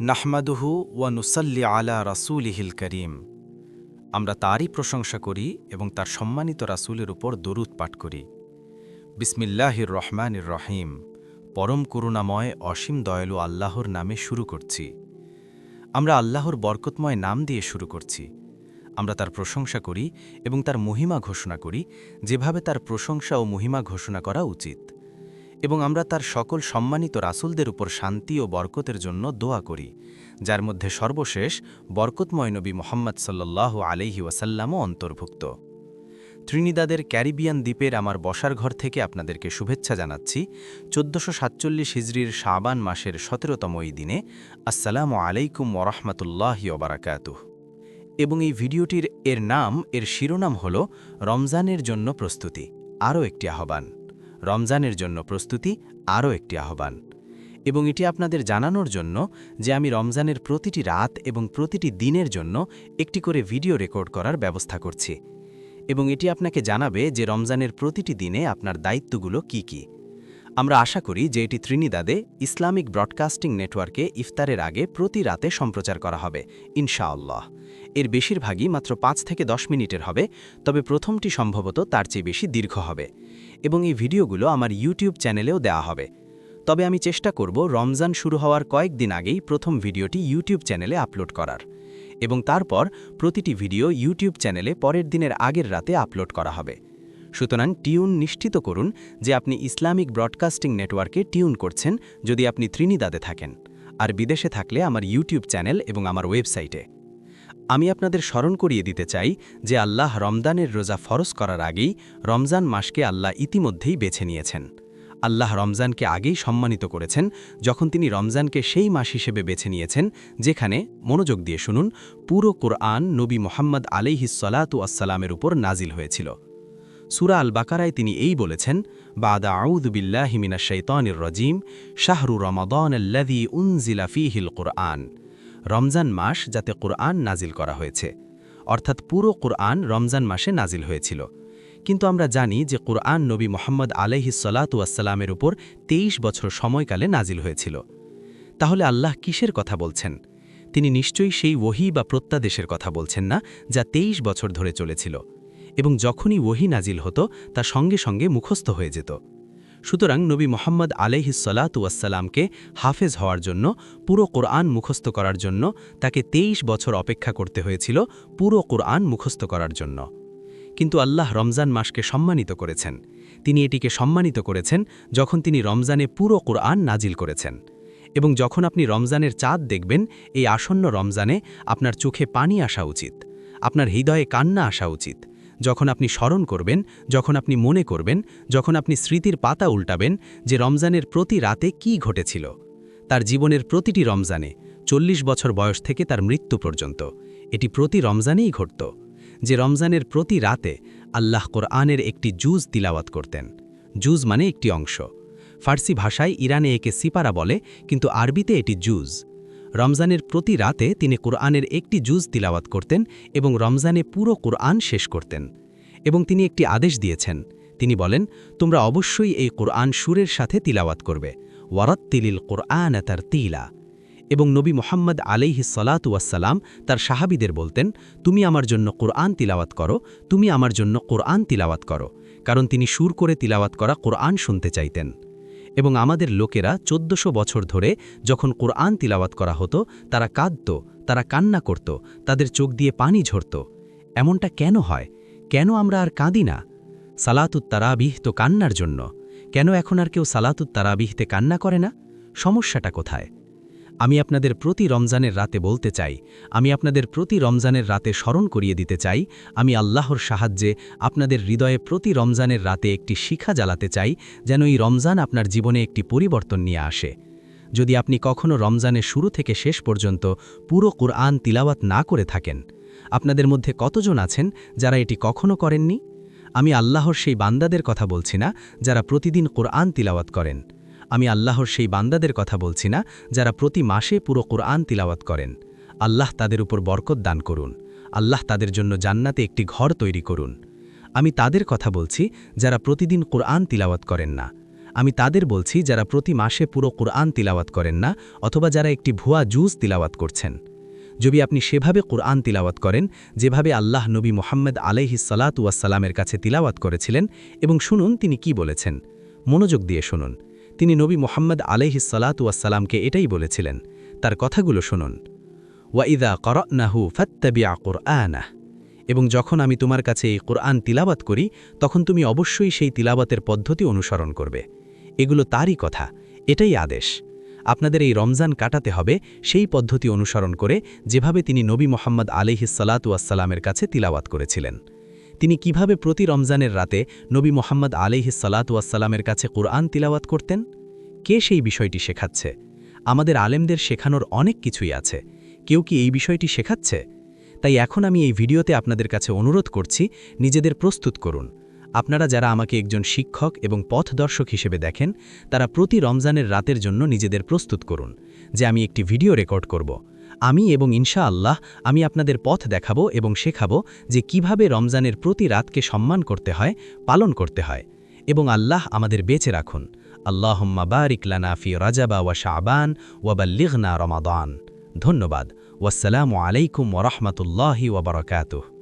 নাহমাদুহু ওয়া নুসাল্লি আলা রাসূলিহিল করিম। আমরা তারই প্রশংসা করি এবং তার সম্মানিত রাসূলের উপর দরুদ পাঠ করি। বিসমিল্লাহির রহমানির রহিম। পরম করুণাময়, অসীম দয়ালু আল্লাহর নামে শুরু করছি। আমরা আল্লাহর বরকতময় নাম দিয়ে শুরু করছি। আমরা তার প্রশংসা করি এবং তার মহিমা ঘোষণা করি, যেভাবে তার প্রশংসা ও মহিমা ঘোষণা করা উচিত। এবং আমরা তার সকল সম্মানিত রাসুলদের উপর শান্তি ও বরকতের জন্য দোয়া করি, যার মধ্যে সর্বশেষ বরকতময় নবী মোহাম্মদ সাল্লাহ আলহি ওয়াসাল্লামও অন্তর্ভুক্ত। ত্রিনিদাদের ক্যারিবিয়ান দ্বীপের আমার বসার ঘর থেকে আপনাদেরকে শুভেচ্ছা জানাচ্ছি। চোদ্দশো সাতচল্লিশ হিজড়ির শাবান মাসের সতেরোতম এই দিনে আসসালামু আলাইকুম ওরহমতুল্লাহি ওবরাকাতুহ এবং এই ভিডিওটির এর নাম, এর শিরোনাম হল রমজানের জন্য প্রস্তুতি। আরও একটি আহ্বান। রমজানের জন্য প্রস্তুতি আরও একটি আহ্বান। এবং এটি আপনাদের জানানোর জন্য যে আমি রমজানের প্রতিটি রাত এবং প্রতিটি দিনের জন্য একটি করে ভিডিও রেকর্ড করার ব্যবস্থা করছি। এবং এটি আপনাকে জানাবে যে রমজানের প্রতিটি দিনে আপনার দায়িত্বগুলো কি কি। আমরা আশা করি যে এটি ত্রিনিদাদে ইসলামিক ব্রডকাস্টিং নেটওয়ার্কে ইফতারের আগে প্রতি রাতে সম্প্রচার করা হবে, ইনশাআল্লাহ। এর বেশিরভাগই মাত্র পাঁচ থেকে দশ মিনিটের হবে, তবে প্রথমটি সম্ভবত তার চেয়ে বেশি দীর্ঘ হবে। এবং এই ভিডিওগুলো আমার ইউটিউব চ্যানেলেও দেওয়া হবে। তবে আমি চেষ্টা করব রমজান শুরু হওয়ার কয়েকদিন আগেই প্রথম ভিডিওটি ইউটিউব চ্যানেলে আপলোড করার এবং তারপর প্রতিটি ভিডিও ইউটিউব চ্যানেলে পরের দিনের আগের রাতে আপলোড করা হবে। সুতরাং টিউন নিশ্চিত করুন যে আপনি ইসলামিক ব্রডকাস্টিং নেটওয়ার্কে টিউন করছেন যদি আপনি ত্রিনিদাদে থাকেন। আর বিদেশে থাকলে আমার ইউটিউব চ্যানেল এবং আমার ওয়েবসাইটে। আমি আপনাদের স্মরণ করিয়ে দিতে চাই যে আল্লাহ রমদানের রোজা ফরজ করার আগেই রমজান মাসকে আল্লাহ ইতিমধ্যেই বেছে নিয়েছেন। আল্লাহ রমজানকে আগেই সম্মানিত করেছেন যখন তিনি রমজানকে সেই মাস হিসেবে বেছে নিয়েছেন যেখানে, মনোযোগ দিয়ে শুনুন, পুরো কোরআন নবী মোহাম্মদ আলিহিসলাতু আসসালামের উপর নাজিল হয়েছিল। সুরা আল বাকারায় তিনি এই বলেছেন, বাদা আউদুবিল্লাহিমিনা শৈতানির রজিম, শাহরু রমাদন আল্লাদি উনজিলা ফিহিল কোরআন। রমজান মাস যাতে কোরআন নাজিল করা হয়েছে। অর্থাৎ পুরো কোরআন রমজান মাসে নাজিল হয়েছিল। কিন্তু আমরা জানি যে কোরআন নবী মোহাম্মদ আলহি উপর ২৩ বছর সময়কালে নাজিল হয়েছিল। তাহলে আল্লাহ কিসের কথা বলছেন? তিনি নিশ্চয়ই সেই ওহি বা প্রত্যাদেশের কথা বলছেন না, যা ২৩ বছর ধরে চলেছিল। এবং যখনই ওহি নাজিল হতো, তা সঙ্গে সঙ্গে মুখস্থ হয়ে যেত। সুতরাং নবী মোহাম্মদ আলহিসাল্লাতুয়াসাল্লামকে হাফেজ হওয়ার জন্য, পুরো কোরআন মুখস্থ করার জন্য তাকে ২৩ বছর অপেক্ষা করতে হয়েছিল পুরো কোরআন মুখস্থ করার জন্য। কিন্তু আল্লাহ রমজান মাসকে সম্মানিত করেছেন। তিনি এটিকে সম্মানিত করেছেন যখন তিনি রমজানে পুরো কোরআন নাজিল করেছেন। এবং যখন আপনি রমজানের চাঁদ দেখবেন, এই আসন্ন রমজানে আপনার চোখে পানি আসা উচিত, আপনার হৃদয়ে কান্না আসা উচিত যখন আপনি স্মরণ করবেন, যখন আপনি মনে করবেন, যখন আপনি স্মৃতির পাতা উল্টাবেন যে রমজানের প্রতি রাতে কি ঘটেছিল। তার জীবনের প্রতিটি রমজানে চল্লিশ বছর বয়স থেকে তার মৃত্যু পর্যন্ত এটি প্রতি রমজানেই ঘটত, যে রমজানের প্রতি রাতে আল্লাহ কোরআনের একটি জুজ তিলাওয়াত করতেন। জুজ মানে একটি অংশ। ফার্সি ভাষায় ইরানে একে সিপারা বলে, কিন্তু আরবিতে এটি জুজ রমজানের প্রতি রাতে তিনি কোরআনের একটি জুজ তিলাওয়াত করতেন এবং রমজানে পুরো কোরআন শেষ করতেন এবং তিনি একটি আদেশ দিয়েছেন। তিনি বলেন, তোমরা অবশ্যই এই কোরআন সুরের সাথে তিলাওয়াত করবে। ওয়ারত তিলিল কোরআন তার তিলা এবং নবী মোহাম্মদ আলাইহি সলাতুয়াসাল্লাম তার সাহাবিদের বলতেন, তুমি আমার জন্য কোরআন তিলাওয়াত করো, তুমি আমার জন্য কোরআন তিলাওয়াত করো। কারণ তিনি সুর করে তিলাওয়াত করা কোরআন শুনতে চাইতেন। এবং আমাদের লোকেরা চোদ্দশো বছর ধরে যখন কোরআন তিলাওয়াত করা হতো, তারা কাঁদত, তারা কান্না করত, তাদের চোখ দিয়ে পানি ঝরত। এমনটা কেন হয়? কেন আমরা আর কাঁদি না? সালাতুত তারাবিহ তো কান্নার জন্য। কেন এখন আর কেউ সালাতুত তারাবিহতে কান্না করে না? সমস্যাটা কোথায়? আমি আপনাদের প্রতি রমজানের রাতে বলতে চাই, আমি আপনাদের প্রতি রমজানের রাতে স্মরণ করিয়ে দিতে চাই, আমি আল্লাহর সাহায্যে আপনাদের হৃদয়ে প্রতি রমজানের রাতে একটি শিখা জ্বালাতে চাই, যেন এই রমজান আপনার জীবনে একটি পরিবর্তন নিয়ে আসে। যদি আপনি কখনও রমজানের শুরু থেকে শেষ পর্যন্ত পুরো কোরআন তিলাওয়াত না করে থাকেন, আপনাদের মধ্যে কতজন আছেন যারা এটি কখনো করেননি? আমি আল্লাহর সেই বান্দাদের কথা বলছি না, যারা প্রতিদিন কোরআন তিলাওয়াত করেন। আমি আল্লাহর সেই বান্দাদের কথা বলছি না, যারা প্রতি মাসে পুরো কোরআন তিলাওয়াত করেন। আল্লাহ তাদের উপর বরকত দান করুন। আল্লাহ তাদের জন্য জান্নাতে একটি ঘর তৈরি করুন। আমি তাদের কথা বলছি, যারা প্রতিদিন কোরআন তিলাওয়াত করেন না। আমি তাদের বলছি, যারা প্রতি মাসে পুরো কোরআন তিলাওয়াত করেন না, অথবা যারা একটি ভুয়া জুজ তিলাওয়াত করছেন। যদি আপনি সেভাবে কোরআন তিলাওয়াত করেন, যেভাবে আল্লাহ নবী মোহাম্মদ আলাইহি সালাতুয়াসাল্লামের কাছে তিলাওয়াত করেছিলেন, এবং শুনুন তিনি কি বলেছেন। মনোযোগ দিয়ে শুনুন। তিনি নবী মোহাম্মদ আলাইহি সালাতুয়াসাল্লামকে এটাই বলেছিলেন। তার কথাগুলো শুনুন। ওয়াইদা করনাহু ফত্তাবিয়া কোরআনাহ এবং যখন আমি তোমার কাছে এই কোরআন তিলাবাত করি, তখন তুমি অবশ্যই সেই তিলাবাতের পদ্ধতি অনুসরণ করবে। এগুলো তারই কথা, এটাই আদেশ। আপনাদের এই রমজান কাটাতে হবে সেই পদ্ধতি অনুসরণ করে যেভাবে তিনি নবী মোহাম্মদ আলিহিসালাতুয়াসাল্লামের কাছে তিলাওয়াত করেছিলেন। তিনি কীভাবে প্রতি রমজানের রাতে নবী মোহাম্মদ আলিহিসালাতুয়াসাল্লামের কাছে কোরআন তিলাওয়াত করতেন? কে সেই বিষয়টি শেখাচ্ছে? আমাদের আলেমদের শেখানোর অনেক কিছুই আছে। কেউ কি এই বিষয়টি শেখাচ্ছে? তাই এখন আমি এই ভিডিওতে আপনাদের কাছে অনুরোধ করছি, নিজেদের প্রস্তুত করুন। আপনারা যারা আমাকে একজন শিক্ষক এবং পথদর্শক হিসেবে দেখেন, তারা প্রতি রমজানের রাতের জন্য নিজেদের প্রস্তুত করুন, যে আমি একটি ভিডিও রেকর্ড করব। আমি এবং ইনশা আল্লাহ আমি আপনাদের পথ দেখাবো এবং শেখাবো যে কীভাবে রমজানের প্রতি রাতকে সম্মান করতে হয়, পালন করতে হয় এবং আল্লাহ আমাদের বেঁচে রাখুন। আল্লাহম্মা বারিক লানাফি রাজাবা ওয়া শাবান ওয়াবাল্লিগনা রমাদান। ধন্যবাদ। ওয়াসালামু আলাইকুম ওরহমতুল্লাহি ওবরকাতুহ